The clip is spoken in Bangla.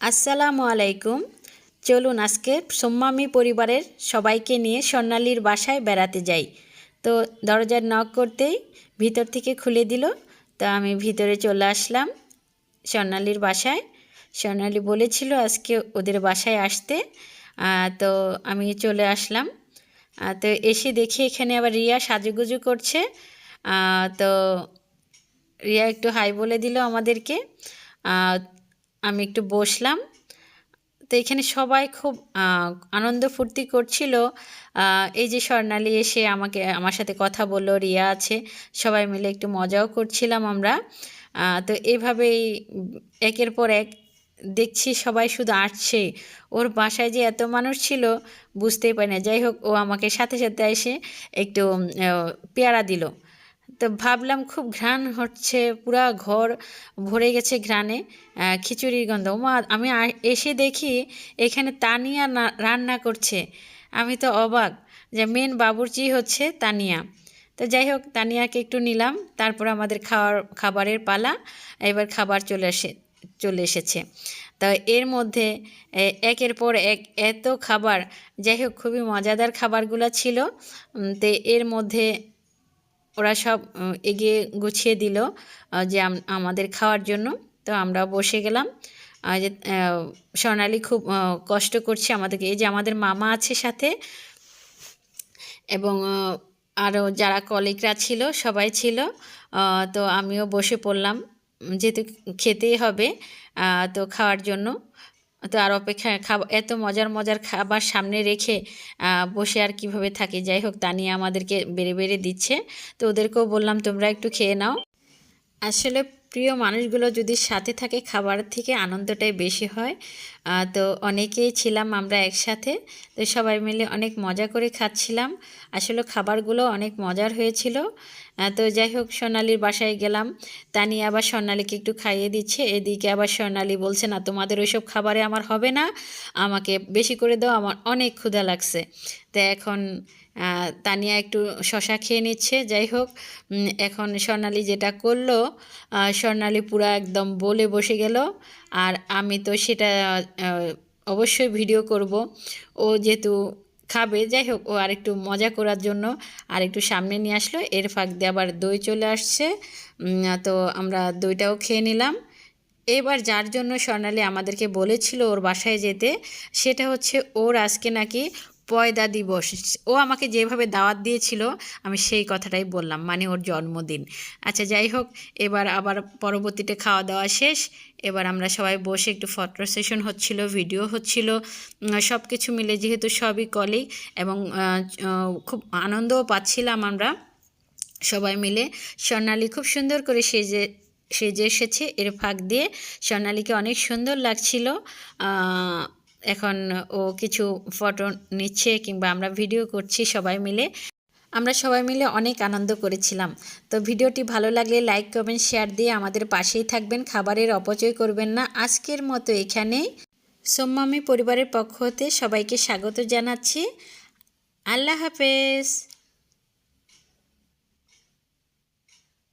আসসালামু আলাইকুম। চলুন আজকে সোম্মামি পরিবারের সবাইকে নিয়ে স্বর্ণালীর বাসায় বেড়াতে যাই। তো দরজার নক করতেই ভিতর থেকে খুলে দিল। তো আমি ভিতরে চলে আসলাম স্বর্ণালীর বাসায়। স্বর্ণালী বলেছিল আজকে ওদের বাসায় আসতে। তো আমি চলে আসলাম। তো এসে দেখি এখানে আবার রিয়া সাজুগুজু করছে। তো রিয়া একটু হাই বলে দিল আমাদেরকে। আমি একটু বসলাম। তো এখানে সবাই খুব আনন্দ ফুর্তি করছিল। এই যে স্বর্ণালী এসে আমাকে, আমার সাথে কথা বলল, রিয়া আছে, সবাই মিলে একটু মজাও করছিলাম আমরা। তো এভাবেই একের পর এক দেখছি সবাই শুধু আসছে। ওর বাসায় যে এত মানুষ ছিল, বুঝতেই পারি না। যাই হোক, ও আমাকে সাথে সাথে এসে একটু পেয়ারা দিল। তো ভাবলাম খুব ঘ্রাণ হচ্ছে, পুরা ঘর ভরে গেছে ঘ্রাণে খিচুড়ির গন্ধ। মা আমি এসে দেখি এখানে তানিয়া রান্না করছে। আমি তো অবাক যে মেন বাবুর্চি হচ্ছে তানিয়া। তো যাই হোক, তানিয়াকে একটু নিলাম, তারপর আমাদের খাওয়ার, খাবারের পালা, এবার খাবার চলে আসে, চলে এসেছে। তো এর মধ্যে একের পর এক এত খাবার, যাই হোক খুবই মজাদার খাবারগুলো ছিল। তো এর মধ্যে ওরা সব এগিয়ে গুছিয়ে দিল যে আমাদের খাওয়ার জন্য। তো আমরা বসে গেলাম। যে স্বর্ণালী খুব কষ্ট করছে আমাদেরকে। এই যে আমাদের মামা আছে সাথে, এবং আরও যারা কলিগরা ছিল, সবাই ছিল তো আমিও বসে পড়লাম। যেহেতু খেতেই হবে তো খাওয়ার জন্য। তো আর অপেক্ষা খাবার এত মজার মজার খাবার সামনে রেখে বসে আর কীভাবে থাকি? যাই হোক তা নিয়ে আমাদেরকে বেড়ে বেড়ে দিচ্ছে। তো ওদেরকেও বললাম, তোমরা একটু খেয়ে নাও। আসলে প্রিয় মানুষগুলো যদি সাথে থাকে, খাবার থেকে আনন্দটাই বেশি হয়। তো অনেকেই ছিলাম আমরা একসাথে, তো সবাই মিলে অনেক মজা করে খাচ্ছিলাম। আসলে খাবারগুলো অনেক মজার হয়েছিল। তো যাই হোক, সোনালির বাসায় গেলাম। তা নিয়ে আবার স্বর্ণালীকে একটু খাইয়ে দিচ্ছে। এদিকে আবার স্বর্ণালী বলছে, না, তোমাদের ওইসব খাবারে আমার হবে না। আমাকে বেশি করে দাও, আমার অনেক ক্ষুধা লাগছে। তো এখন তানিয়া একটু শশা খেয়ে নিচ্ছে। যাই হোক এখন স্বর্ণালী যেটা করল স্বর্ণালী পুরা একদম বলে বসে গেল। আর আমি তো সেটা অবশ্যই ভিডিও করব। ও যেহেতু খাবে, যাই হোক, ও আরেকটু মজা করার জন্য আরেকটু সামনে নিয়ে আসলো। এর ফাঁক দিয়ে আবার দই চলে আসছে। তো আমরা দইটাও খেয়ে নিলাম। এবার যার জন্য স্বর্ণালী আমাদেরকে বলেছিল ওর বাসায় যেতে, সেটা হচ্ছে ওর আজকে নাকি পয়দা দিবস। ও আমাকে যেভাবে দাওয়াত দিয়েছিল, আমি সেই কথাটাই বললাম মানে ওর জন্মদিন। আচ্ছা যাই হোক, এবার আবার পরবর্তীতে খাওয়া দাওয়া শেষ। এবার আমরা সবাই বসে একটু ফটো সেশন হচ্ছিল ভিডিও হচ্ছিল সব কিছু মিলে যেহেতু সবই কলিগ এবং খুব আনন্দও পাচ্ছিলাম আমরা সবাই মিলে। স্বর্ণালী খুব সুন্দর করে সেজে সেজে এসেছে এর ফাঁক দিয়ে। স্বর্ণালীকে অনেক সুন্দর লাগছিল। এখন ও কিছু ফটো নিচ্ছে কিংবা আমরা ভিডিও করছি সবাই মিলে। আমরা সবাই মিলে অনেক আনন্দ করেছিলাম। তো ভিডিওটি ভালো লাগলে লাইক কমেন্ট শেয়ার দিয়ে আমাদের পাশেই থাকবেন। খাবারের অপচয় করবেন না। আজকের মতো এখানেই। সোম্মামি পরিবারের পক্ষ হতে সবাইকে স্বাগত জানাচ্ছি। আল্লাহ হাফেজ।